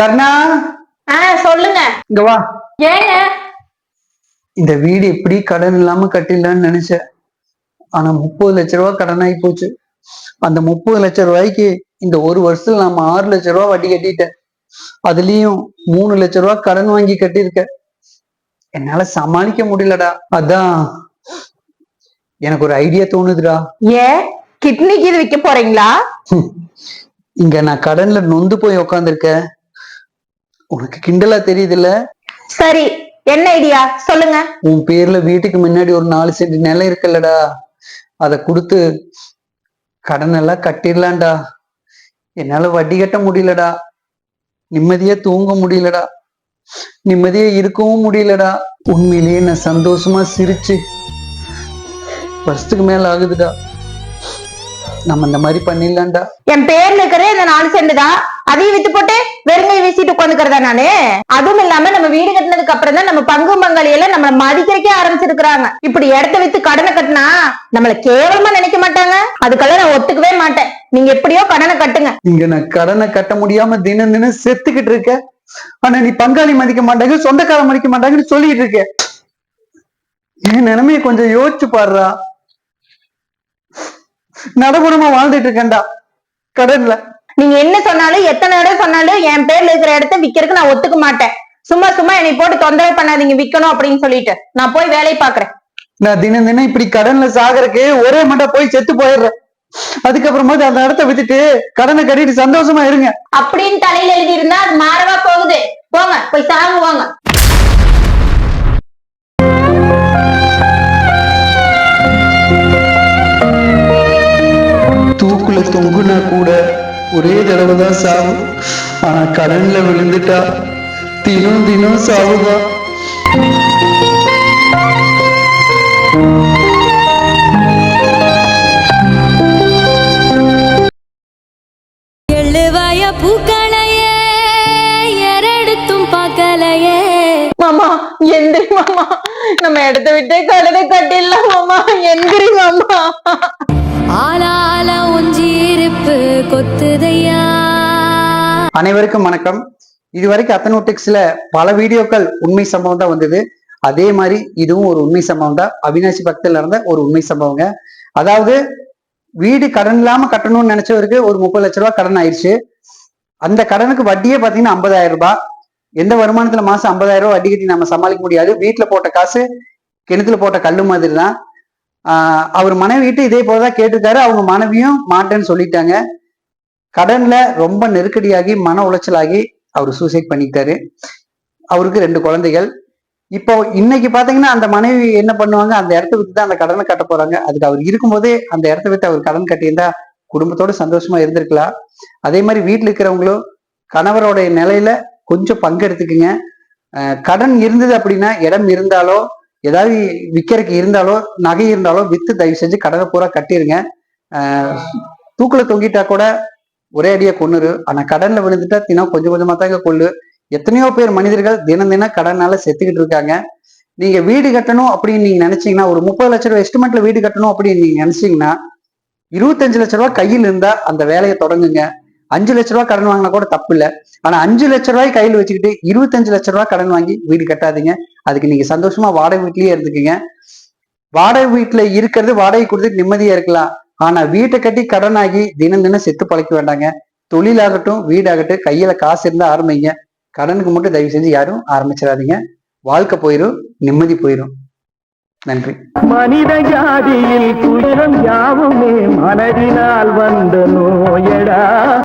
கர்ணா? சொல்லுங்க. இங்க வா. ஏங்க? இந்த வீடு எப்படி கடன் இல்லாம கட்டிடலாம்னு நினைச்சேன். ஆனா முப்பது லட்ச ரூபாய் கடன் ஆகி போச்சு. அந்த முப்பது லட்ச ரூபாய்க்கு இந்த ஒரு வருஷத்துல நாம ஆறு லட்ச ரூபாய் வட்டி கட்டிட்டேன். அதுலயும் மூணு லட்ச ரூபாய் கடன் வாங்கி கட்டியிருக்கேன். என்னால சமாளிக்க முடியலடா. அதான் எனக்கு ஒரு ஐடியா தோணுதுடா. ஏன் கிட்னிக்கு இது விற்க போறீங்களா? இங்க நான் கடன்ல நொந்து போய் உக்காந்துருக்கேன். உனக்கு கிண்டலா தெரியுதுல்ல? சரி என்ன ஐடியா? சொல்லுங்க. உன் பேர்ல வீட்டுக்கு முன்னாடி ஒரு நாலு சென்ட் நிலம் இருக்குல்லடா. அத கொடுத்து கடன் எல்லாம் கட்டிடலாம்டா. என்னால வட்டி கட்ட முடியலடா. நிம்மதியா தூங்க முடியலடா. நிம்மதியா இருக்கவும் முடியலடா. உண்மையிலேயே நான் சந்தோஷமா சிரிச்சு வருஷத்துக்கு மேல ஆகுதுடா. நம்ம இந்த மாதிரி பண்ணிடலாம்டா. என் பேர்ல இருக்கிற இந்த நாலு செண்டு தான். அதையும் வித்து போட்டு வெறுங்கை வீசிட்டு உட்காந்துக்கிறதா நானு? அதுவும் இல்லாம நம்ம வீடு கட்டினதுக்கு அப்புறம் தான் நம்ம பங்கு பங்காளியெல்லாம் நம்மள மதிக்கிறக்கே ஆரம்பிச்சிருக்கிறாங்க. இப்படி இடத்த வித்து கடனை கட்டினா நம்மள கேவலமா நினைக்க மாட்டாங்க. அதுக்கெல்லாம் நான் ஒத்துக்கவே மாட்டேன். நீங்க எப்படியோ கடனை கட்டுங்க. இங்க நான் கடனை கட்ட முடியாம தினம் தினம் செத்துக்கிட்டு இருக்க. ஆனா நீ பங்காளி மதிக்க மாட்டாங்க சொந்தக்காரன் மதிக்க மாட்டாங்கன்னு சொல்லிட்டு இருக்க. என் நிலைமைய கொஞ்சம் யோசிச்சு பாடுறா நடைமுறமா வாழ்ந்துட்டு இருக்கேன்டா. கடன்ல. நீங்க என்ன சொன்னாலும் எத்தனை இடம் சொன்னாலும் என் பேர்ல இருக்கிற இடத்த விக்கிறதுக்கு நான் ஒத்துக்க மாட்டேன். சும்மா சும்மா என்னை போட்டு தொந்தரவு பண்ணாதீங்க விக்கணும் அப்படின்னு சொல்லிட்டு. நான் போய் வேலையை பாக்குறேன் நான் தினம் தினம் இப்படி கடன்ல சாகறக்கு ஒரே மட்டும் போய் செத்து போயிடுறேன். அதுக்கப்புறமா அந்த இடத்த வித்துட்டு கடனை கட்டிட்டு சந்தோஷமா இருங்க. அப்படின்னு தலையில எழுதி இருந்தா அது மாறவா போகுது. போங்க போய் சாங்க ஒரே தடவை தான் சாவு. ஆனா கடன்ல விழுந்துட்டா தினம் தினம் சாவுதான். எழுவாய பூக்களையே எரடுத்தும் பார்க்கலையே மாமா எந்திரி மாமா. நம்ம இடத்த விட்டு கடனை கட்டிடலாம் மாமா. எந்திரி மாமா. ஆளால அனைவருக்கும் வணக்கம். இதுவரைக்கும் அத்தனோட்டிக்ஸ்ல பல வீடியோக்கள் உண்மை சம்பவம் தான் வந்தது. அதே மாதிரி இதுவும் ஒரு உண்மை சம்பவம் தான். அவினாசி பக்கத்துல நடந்த ஒரு உண்மை சம்பவங்க. அதாவது வீடு கடன் இல்லாம கட்டணும்னு நினைச்சவருக்கு ஒரு முப்பது லட்ச ரூபாய் கடன் ஆயிடுச்சு அந்த கடனுக்கு வட்டியே பாத்தீங்கன்னா ஐம்பதாயிரம் ரூபாய். எந்த வருமானத்துல மாசம் ஐம்பதாயிரம் ரூபாய் வட்டி கட்டி நம்ம சமாளிக்க முடியாது. வீட்டுல போட்ட காசு கிணத்துல போட்ட கல்லு மாதிரி தான் அவர் மனைவிட்டு இதே போலதான் கேட்டிருக்காரு. அவங்க மனைவியும் மாட்டேன்னு சொல்லிட்டாங்க. கடன்ல ரொம்ப நெருக்கடியாகி மன உளைச்சலாகி அவர் சூசைட் பண்ணிக்கிட்டாரு. அவருக்கு ரெண்டு குழந்தைகள். இப்போ இன்னைக்கு பாத்தீங்கன்னா அந்த மனைவி என்ன பண்ணுவாங்க? அந்த இடத்த வித்து தான் அந்த கடனை கட்ட போறாங்க. அதுக்கு அவர் இருக்கும்போதே அந்த இடத்த விட்டு அவர் கடன் கட்டியிருந்தா குடும்பத்தோட சந்தோஷமா இருந்திருக்கலாம். அதே மாதிரி வீட்டில் இருக்கிறவங்களும் கணவரோடைய நிலையில கொஞ்சம் பங்கெடுத்துக்குங்க. கடன் இருந்தது அப்படின்னா இடம் இருந்தாலோ ஏதாவது விற்கிறதுக்கு இருந்தாலோ நகை இருந்தாலோ வித்து தயவு செஞ்சு கடனை பூரா கட்டிருங்க. தூக்கில் தொங்கிட்டா கூட ஒரே அடியா கொண்டுரு ஆனா கடன்ல விழுந்துட்டா தினம் கொஞ்சம் கொஞ்சமா தாங்க கொள்ளு எத்தனையோ பேர் மனிதர்கள் தினம் தினம் கடனால செத்துக்கிட்டு இருக்காங்க. நீங்க வீடு கட்டணும் அப்படின்னு நீங்க நினைச்சீங்கன்னா ஒரு முப்பது லட்ச ரூபாய் எஸ்டிமேட்ல வீடு கட்டணும் அப்படின்னு நீங்க நினைச்சீங்கன்னா இருபத்தஞ்சு லட்ச ரூபாய் கையில் இருந்தா அந்த வேலையை தொடங்குங்க. அஞ்சு லட்ச ரூபாய் கடன் வாங்கினா கூட தப்பு இல்லை. ஆனா அஞ்சு லட்ச ரூபாய் கையில் வச்சுக்கிட்டு இருபத்தஞ்சு லட்ச ரூபாய் கடன் வாங்கி வீடு கட்டாதீங்க. அதுக்கு நீங்க சந்தோஷமா வாடகை வீட்லயே இருந்துக்குங்க. வாடகை வீட்டுல இருக்கிறது வாடகை கொடுத்து நிம்மதியா இருக்கலாம். ஆனா வீட்டை கட்டி கடனாகி தினம் தினம் செத்து பழைக்க வேண்டாங்க. தொழிலாகட்டும் வீடாகட்டும் கையில காசு இருந்தா ஆரம்பிங்க. கடனுக்கு மட்டும் தயவு செஞ்சு யாரும் ஆரம்பிச்சிடாதீங்க. வாழ்க்கை போயிரும் நிம்மதி போயிரும். நன்றி. மனித ஜாதியில் துயரம் யாவுமே மனதினால் வந்த நோயடா.